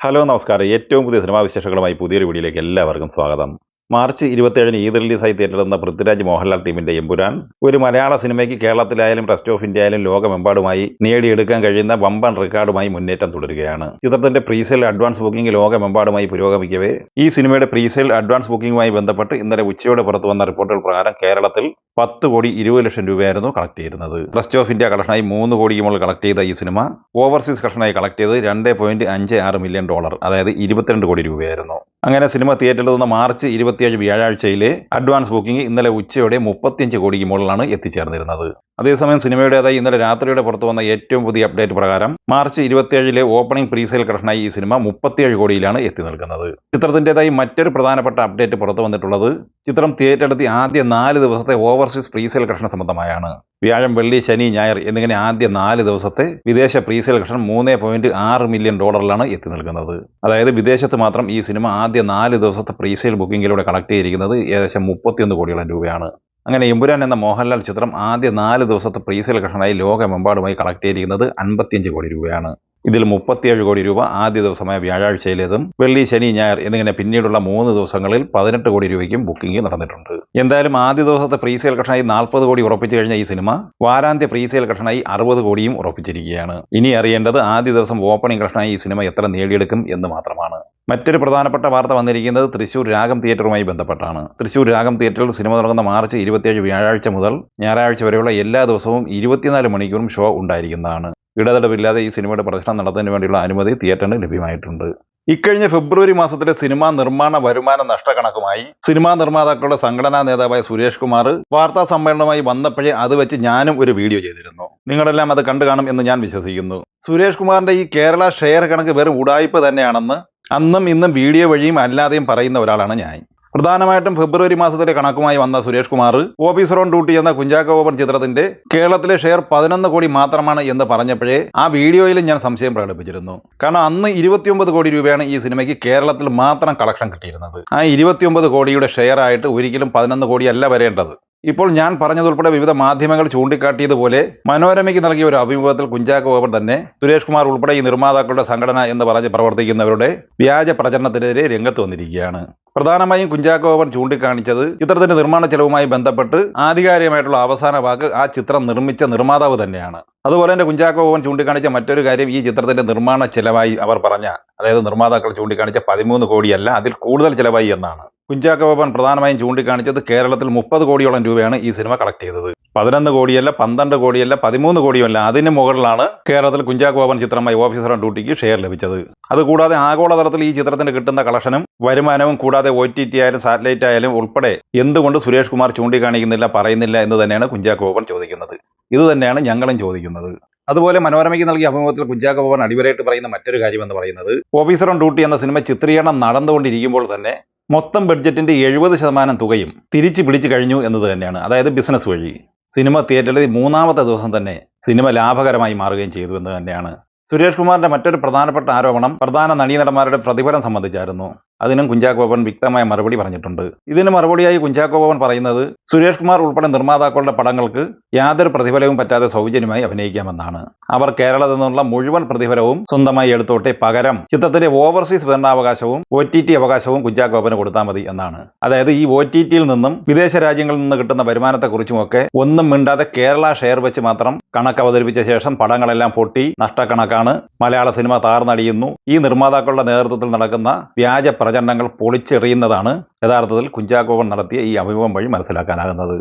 Hello നമസ്കാരം. ഏറ്റവും പുതിയ സിനിമാ വിശേഷങ്ങളുമായി പുതിയൊരു വീഡിയോയിലേക്ക് എല്ലാവർക്കും സ്വാഗതം. മാർച്ച് ഇരുപത്തിയേഴിന് ഈദ് റിലീസായി തിയേറ്ററിലെന്ന പൃഥ്വിരാജ് മോഹൻലാൽ ടീമിന്റെ എമ്പുരാൻ ഒരു മലയാള സിനിമയ്ക്ക് കേരളത്തിലായാലും റെസ്റ്റ് ഓഫ് ഇന്ത്യ ആയാലും ലോകമെമ്പാടുമായി നേടിയെടുക്കാൻ കഴിയുന്ന വമ്പൻ റെക്കോർഡുമായി മുന്നേറ്റം തുടരുകയാണ്. ചിത്രത്തിന്റെ പ്രീസെയിൽ അഡ്വാൻസ് ബുക്കിംഗ് ലോകമെമ്പാടുമായി പുരോഗമിക്കവേ. ഈ സിനിമയുടെ പ്രീസെയിൽ അഡ്വാൻസ് ബുക്കിംഗുമായി ബന്ധപ്പെട്ട് ഇന്നലെ ഉച്ചയോടെ പുറത്തു വന്ന റിപ്പോർട്ടുകൾ പ്രകാരം കേരളത്തിൽ പത്ത് കോടി ഇരുപത് ലക്ഷം രൂപയായിരുന്നു കളക്ട് ചെയ്തിരുന്നത്. റെസ്റ്റ് ഓഫ് ഇന്ത്യ കളക്ഷനായി മൂന്ന് കോടിക്ക് മുകളിൽ കളക്ട് ചെയ്ത ഈ സിനിമ ഓവർസീസ് കളക്ഷനായി കളക്ട് ചെയ്ത് രണ്ട് പോയിന്റ് അഞ്ച് ആറ് മില്യൺ ഡോളർ അതായത് ഇരുപത്തിരണ്ട് കോടി രൂപയായിരുന്നു. അങ്ങനെ സിനിമ തിയേറ്ററിൽ നിന്ന് മാർച്ച് ഇരുപത്തിയേഴ് വ്യാഴാഴ്ചയിലെ അഡ്വാൻസ് ബുക്കിംഗ് ഇന്നലെ ഉച്ചയോടെ മുപ്പത്തിയഞ്ച് കോടിക്ക് മുകളിലാണ് എത്തിച്ചേർന്നിരുന്നത്. അതേസമയം സിനിമയുടേതായി ഇന്നലെ രാത്രിയുടെ പുറത്തു വന്ന ഏറ്റവും പുതിയ അപ്ഡേറ്റ് പ്രകാരം മാർച്ച് ഇരുപത്തിയേഴിലെ ഓപ്പണിംഗ് പ്രീസെയിൽ കളക്ഷനായി ഈ സിനിമ മുപ്പത്തിയേഴ് കോടിയിലാണ് എത്തി നിൽക്കുന്നത്. ചിത്രത്തിന്റെതായി മറ്റൊരു പ്രധാനപ്പെട്ട അപ്ഡേറ്റ് പുറത്തു വന്നിട്ടുള്ളത് ചിത്രം തിയേറ്ററെടുത്തി ആദ്യ നാല് ദിവസത്തെ ഓവർസീസ് പ്രീസെയിൽ കളക്ഷൻ സംബന്ധമായാണ്. വ്യാഴം വെള്ളി ശനി ഞായർ എന്നിങ്ങനെ ആദ്യ നാല് ദിവസത്തെ വിദേശ പ്രീസെയിൽ കളക്ഷൻ മൂന്ന് പോയിന്റ് ആറ് മില്യൺ ഡോളറിലാണ് എത്തി നിൽക്കുന്നത്. അതായത് വിദേശത്ത് മാത്രം ഈ സിനിമ ആദ്യ നാല് ദിവസത്തെ പ്രീസെയിൽ ബുക്കിംഗിലൂടെ കളക്ട് ചെയ്തിരിക്കുന്നത് ഏകദേശം മുപ്പത്തിയൊന്ന് കോടിയോളം രൂപയാണ്. അങ്ങനെ എമ്പുരാൻ എന്ന മോഹൻലാൽ ചിത്രം ആദ്യ നാല് ദിവസത്തെ പ്രീസെയിൽ കളക്ഷനായി ലോകമെമ്പാടുമായി കളക്ട് ചെയ്തിരിക്കുന്നത് അൻപത്തിയഞ്ച് കോടി രൂപയാണ്. ഇതിൽ മുപ്പത്തിയേഴ് കോടി രൂപ ആദ്യ ദിവസമായ വ്യാഴാഴ്ചയിലേതും വെള്ളി ശനി ഞായർ എന്നിങ്ങനെ പിന്നീടുള്ള മൂന്ന് ദിവസങ്ങളിൽ പതിനെട്ട് കോടി രൂപയ്ക്കും ബുക്കിംഗ് നടന്നിട്ടുണ്ട്. എന്തായാലും ആദ്യ ദിവസത്തെ പ്രീസെയിൽ കളക്ഷനായി നാൽപ്പത് കോടി ഉറപ്പിച്ചു കഴിഞ്ഞ ഈ സിനിമ വാരാന്ത്യ പ്രീസെയിൽ കളക്ഷനായി അറുപത് കോടിയും ഉറപ്പിച്ചിരിക്കുകയാണ്. ഇനി അറിയേണ്ടത് ആദ്യ ദിവസം ഓപ്പണിംഗ് കളക്ഷനായി ഈ സിനിമ എത്ര നേടിയെടുക്കും എന്ന് മാത്രമാണ്. മറ്റൊരു പ്രധാനപ്പെട്ട വാർത്ത വന്നിരിക്കുന്നത് തൃശൂർ രാഗം തിയേറ്ററുമായി ബന്ധപ്പെട്ടാണ്. തൃശൂർ രാഗം തിയേറ്ററിൽ സിനിമ തുടങ്ങുന്ന മാർച്ച് ഇരുപത്തിയേഴ് വ്യാഴാഴ്ച മുതൽ ഞായറാഴ്ച വരെയുള്ള എല്ലാ ദിവസവും ഇരുപത്തിനാല് മണിക്കൂറും ഷോ ഉണ്ടായിരിക്കുന്നതാണ്. ഇടതടവില്ലാതെ ഈ സിനിമയുടെ പ്രദർശനം നടത്തുന്നതിന് വേണ്ടിയുള്ള അനുമതി തിയേറ്ററിന് ലഭ്യമായിട്ടുണ്ട്. ഇക്കഴിഞ്ഞ ഫെബ്രുവരി മാസത്തിലെ സിനിമാ നിർമ്മാണ വരുമാന നഷ്ടക്കണക്കുമായി സിനിമാ നിർമ്മാതാക്കളുടെ സംഘടനാ നേതാവായ സുരേഷ് കുമാർ വാർത്താ സമ്മേളനവുമായി വന്നപ്പോഴേ അത് വെച്ച് ഞാനും ഒരു വീഡിയോ ചെയ്തിരുന്നു. നിങ്ങളെല്ലാം അത് കണ്ടു കാണും എന്ന് ഞാൻ വിശ്വസിക്കുന്നു. സുരേഷ് കുമാറിന്റെ ഈ കേരള ഷെയർ കണക്ക് വെറും ഉടായ്പ തന്നെയാണെന്ന് അന്നും ഇന്നും വീഡിയോ വഴിയും അല്ലാതെയും പറയുന്ന ഒരാളാണ് ഞാൻ. പ്രധാനമായിട്ടും ഫെബ്രുവരി മാസത്തിലെ കണക്കുമായി വന്ന Suresh Kumar officer on duty എന്ന കുഞ്ചാക്കോ ഓപ്പൺ ചിത്രത്തിന്റെ കേരളത്തിലെ ഷെയർ പതിനൊന്ന് കോടി മാത്രമാണ് എന്ന് പറഞ്ഞപ്പോഴേ ആ വീഡിയോയിൽ ഞാൻ സംശയം പ്രകടിപ്പിച്ചിരുന്നു. കാരണം അന്ന് ഇരുപത്തിയൊമ്പത് കോടി രൂപയാണ് ഈ സിനിമയ്ക്ക് കേരളത്തിൽ മാത്രം കളക്ഷൻ കിട്ടിയിരുന്നത്. ആ ഇരുപത്തിയൊമ്പത് കോടിയുടെ ഷെയർ ആയിട്ട് ഒരിക്കലും പതിനൊന്ന് കോടിയല്ല വരേണ്ടത്. ഇപ്പോൾ ഞാൻ പറഞ്ഞതുൾപ്പെടെ വിവിധ മാധ്യമങ്ങൾ ചൂണ്ടിക്കാട്ടിയതുപോലെ മനോരമയ്ക്ക് നൽകിയ ഒരു അഭിമുഖത്തിൽ കുഞ്ചാക്കോ ബോബൻ തന്നെ സുരേഷ് കുമാർ ഉൾപ്പെടെ ഈ നിർമ്മാതാക്കളുടെ സംഘടന എന്ന് പറഞ്ഞ് പ്രവർത്തിക്കുന്നവരുടെ വ്യാജ പ്രചരണത്തിനെതിരെ രംഗത്ത് വന്നിരിക്കുകയാണ്. പ്രധാനമായും കുഞ്ചാക്കോ ബോബൻ ചൂണ്ടിക്കാണിച്ചത് ചിത്രത്തിന്റെ നിർമ്മാണ ചെലവുമായി ബന്ധപ്പെട്ട് ആധികാരികമായിട്ടുള്ള അവസാന വാക്ക് ആ ചിത്രം നിർമ്മിച്ച നിർമ്മാതാവ് തന്നെയാണ്. അതുപോലെ തന്നെ കുഞ്ചാക്കോ ഓവൻ ചൂണ്ടിക്കാണിച്ച മറ്റൊരു കാര്യം ഈ ചിത്രത്തിന്റെ നിർമ്മാണ ചെലവായി അവർ പറഞ്ഞ അതായത് നിർമ്മാതാക്കൾ ചൂണ്ടിക്കാണിച്ച പതിമൂന്ന് കോടിയല്ല അതിൽ കൂടുതൽ ചെലവായി എന്നാണ്. കുഞ്ചാക്കോ ബോബൻ പ്രധാനമായും ചൂണ്ടിക്കാണിച്ചത് കേരളത്തിൽ മുപ്പത് കോടിയോളം രൂപയാണ് ഈ സിനിമ കളക്ട് ചെയ്തത്. പതിനൊന്ന് കോടിയല്ല പന്ത്രണ്ട് കോടിയല്ല പതിമൂന്ന് കോടിയല്ല അതിന് മുകളിലാണ് കേരളത്തിൽ കുഞ്ചാക്കോ ബോബൻ ചിത്രമായി ഓഫീസർ ഓൺ ഡ്യൂട്ടിക്ക് ഷെയർ ലഭിച്ചത്. അതുകൂടാതെ ആഗോളതലത്തിൽ ഈ ചിത്രത്തിന് കിട്ടുന്ന കളക്ഷനും വരുമാനവും കൂടാതെ ഒ ടി ടി ആയാലും സാറ്റലൈറ്റ് ആയാലും ഉൾപ്പെടെ എന്തുകൊണ്ട് സുരേഷ് കുമാർ ചൂണ്ടിക്കാണിക്കുന്നില്ല പറയുന്നില്ല എന്ന് തന്നെയാണ് കുഞ്ചാക്കോ ബോബൻ ചോദിക്കുന്നത്. ഇത് തന്നെയാണ് ഞങ്ങളും ചോദിക്കുന്നത്. അതുപോലെ മനോരമയ്ക്ക് നൽകിയ അഭിമുഖത്തിൽ കുഞ്ചാക്കോ ഭവൻ അടിവരായിട്ട് പറയുന്ന മറ്റൊരു കാര്യം എന്ന് പറയുന്നത് ഓഫീസർ ഓൺ ഡ്യൂട്ടി എന്ന സിനിമ ചിത്രീകരണം നടന്നുകൊണ്ടിരിക്കുമ്പോൾ തന്നെ മൊത്തം ബഡ്ജറ്റിന്റെ എഴുപത് ശതമാനം തുകയും തിരിച്ചു പിടിച്ചു കഴിഞ്ഞു എന്നത് തന്നെയാണ്. അതായത് ബിസിനസ് വഴി. സിനിമ തിയേറ്ററിൽ മൂന്നാമത്തെ ദിവസം തന്നെ സിനിമ ലാഭകരമായി മാറുകയും ചെയ്തു എന്ന് തന്നെയാണ്. സുരേഷ് കുമാറിന്റെ മറ്റൊരു പ്രധാനപ്പെട്ട ആരോപണം പ്രധാന നടീനടന്മാരുടെ പ്രതിഫലം സംബന്ധിച്ചായിരുന്നു. അതിനും കുഞ്ചാക്കോ ബോബൻ വ്യക്തമായ മറുപടി പറഞ്ഞിട്ടുണ്ട്. ഇതിന് മറുപടിയായി കുഞ്ചാക്കോ ബോബൻ പറയുന്നത് സുരേഷ് കുമാർ ഉൾപ്പെടെ നിർമ്മാതാക്കളുടെ പടങ്ങൾക്ക് യാതൊരു പ്രതിഫലവും പറ്റാതെ സൗജന്യമായി അഭിനയിക്കാമെന്നാണ്. അവർ കേരളത്തിൽ നിന്നുള്ള മുഴുവൻ പ്രതിഫലവും സ്വന്തമായി എടുത്തോട്ടെ പകരം ചിത്രത്തിന്റെ ഓവർസീസ് വിതരണാവകാശവും ഒ ടി ടി അവകാശവും കുഞ്ചാക്കോപ്പന് കൊടുത്താൽ മതി എന്നാണ്. അതായത് ഈ ഒ ടി ടിയിൽ നിന്നും വിദേശ രാജ്യങ്ങളിൽ നിന്ന് കിട്ടുന്ന വരുമാനത്തെക്കുറിച്ചുമൊക്കെ ഒന്നും മിണ്ടാതെ കേരള ഷെയർ വെച്ച് മാത്രം കണക്ക് അവതരിപ്പിച്ച ശേഷം പടങ്ങളെല്ലാം പൊട്ടി നഷ്ടക്കണക്കാണ് മലയാള സിനിമ താർന്നടിയുന്നു. ഈ നിർമ്മാതാക്കളുടെ നേതൃത്വത്തിൽ നടക്കുന്ന വ്യാജ പ്രചരണങ്ങൾ പൊളിച്ചെറിയുന്നതാണ് യഥാർത്ഥത്തിൽ കുഞ്ചാക്കോവൻ നടത്തിയ ഈ അഭിമുഖം വഴി മനസ്സിലാക്കാനാകുന്നത്.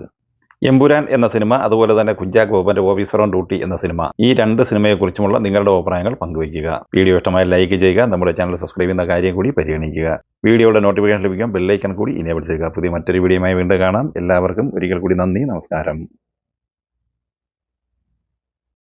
എമ്പുരാൻ എന്ന സിനിമ അതുപോലെ തന്നെ കുഞ്ചാക്കോ ബോബന്റെ ഓഫീസർ ഓൺ ഡ്യൂട്ടി എന്ന സിനിമ. ഈ രണ്ട് സിനിമയെക്കുറിച്ചുമുള്ള നിങ്ങളുടെ അഭിപ്രായങ്ങൾ പങ്കുവയ്ക്കുക. വീഡിയോ ഇഷ്ടമായി ലൈക്ക് ചെയ്യുക നമ്മുടെ ചാനൽ സബ്സ്ക്രൈബ് ചെയ്യുന്ന കാര്യം കൂടി പരിഗണിക്കുക. വീഡിയോയുടെ നോട്ടിഫിക്കേഷൻ ലഭിക്കാൻ ബെല്ലൈക്കൺ കൂടി ഇനേബിൾ ചെയ്യുക. പുതിയ മറ്റൊരു വീഡിയോയുമായി വീണ്ടും കാണാം. എല്ലാവർക്കും ഒരിക്കൽ കൂടി നന്ദി നമസ്കാരം.